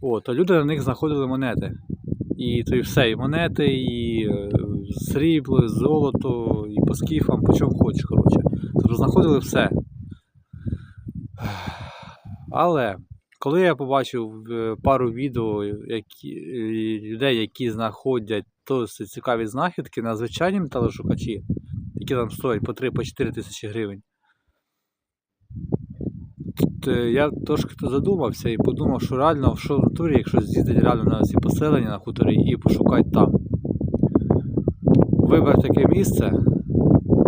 От, то люди на них знаходили монети. І то і все, і монети, і е, срібло, і золото, і по скіфам, по чому хочеш, коротше. Тобто знаходили все. Але коли я побачив е, пару відео які, е, людей, які знаходять досить цікаві знахідки на звичайні металошукачі, які там стоять по 3-4 тисячі гривень, то я трошки задумався і подумав, що реально, що в натурі, якщо з'їздити реально на ці поселення на хуторі і пошукати там. Вибрати таке місце,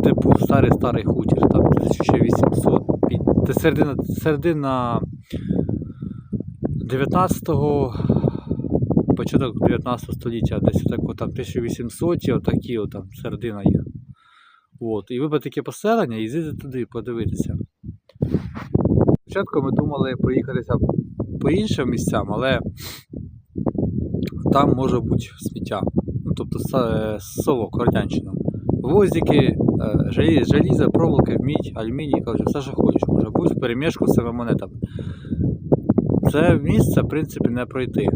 де був старий старий хутір, там 1800, це середина, середина 19-го, початок 19 століття, десь отако там 1800 отакі, от, там середина їх. От. І вибрати таке поселення і з'їздити туди подивитися. Спочатку ми думали проїхатися по іншим місцям, але там може бути сміття. Ну, тобто са- е, совок, радянщина. Гвоздики, е, желі- желізо, проволоки, мідь, алюміній, коротше, все, що хочеш, може бути в перемішку з цими монетами. Це місце, в принципі, не пройти,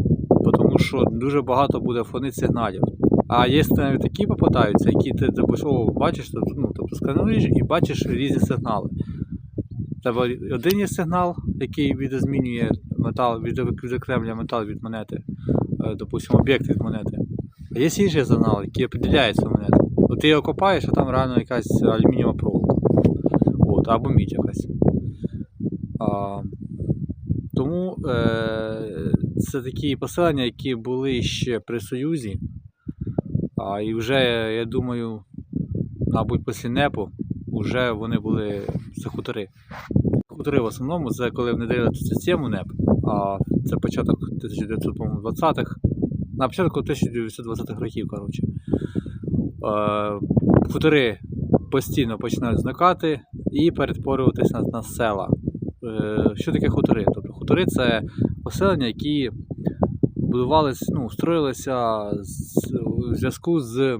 тому що дуже багато буде фонить сигналів. А є навіть такі попадаються, які ти допустим, о, бачиш, ну, тобто скануєш і бачиш різні сигнали. Тебе один є сигнал, який відозмінює метал, відокремлює метал від монети, е, допустимо, об'єкт від монети. А є інший сигнал, який определяє цю монету. От ти його копаєш, а там реально якась алюмінієва проволока. От, або мідь якась. А, тому е, це такі поселення, які були ще при Союзі. А, і вже, я думаю, мабуть, після НЕПу вже вони були це хутори. Хутори в основному це коли внедрили цю систему НЕП, а це початок 1920-х, на початку 1920-х років, коротше. Е, хутори постійно починають зникати і перетворюватися на, на села. Е, що таке хутори? Тобто хутори це поселення, які будувалися, ну, строїлися у зв'язку з,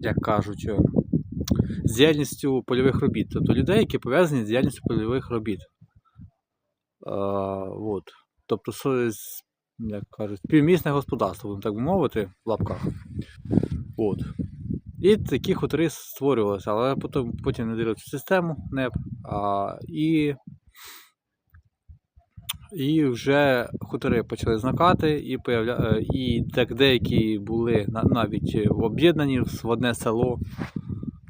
як кажуть, е, з діяльністю польових робіт. Тобто людей, які пов'язані з діяльністю польових робіт. Е, от. Тобто, як кажуть, співмісне господарство, будемо так би мовити, в лапках. От. І такі хутори створювалися, але потім, потім не цю систему НЕП. А, і, і вже хутори почали зникати, і, появля... е, і так деякі були на- навіть об'єднані в одне село.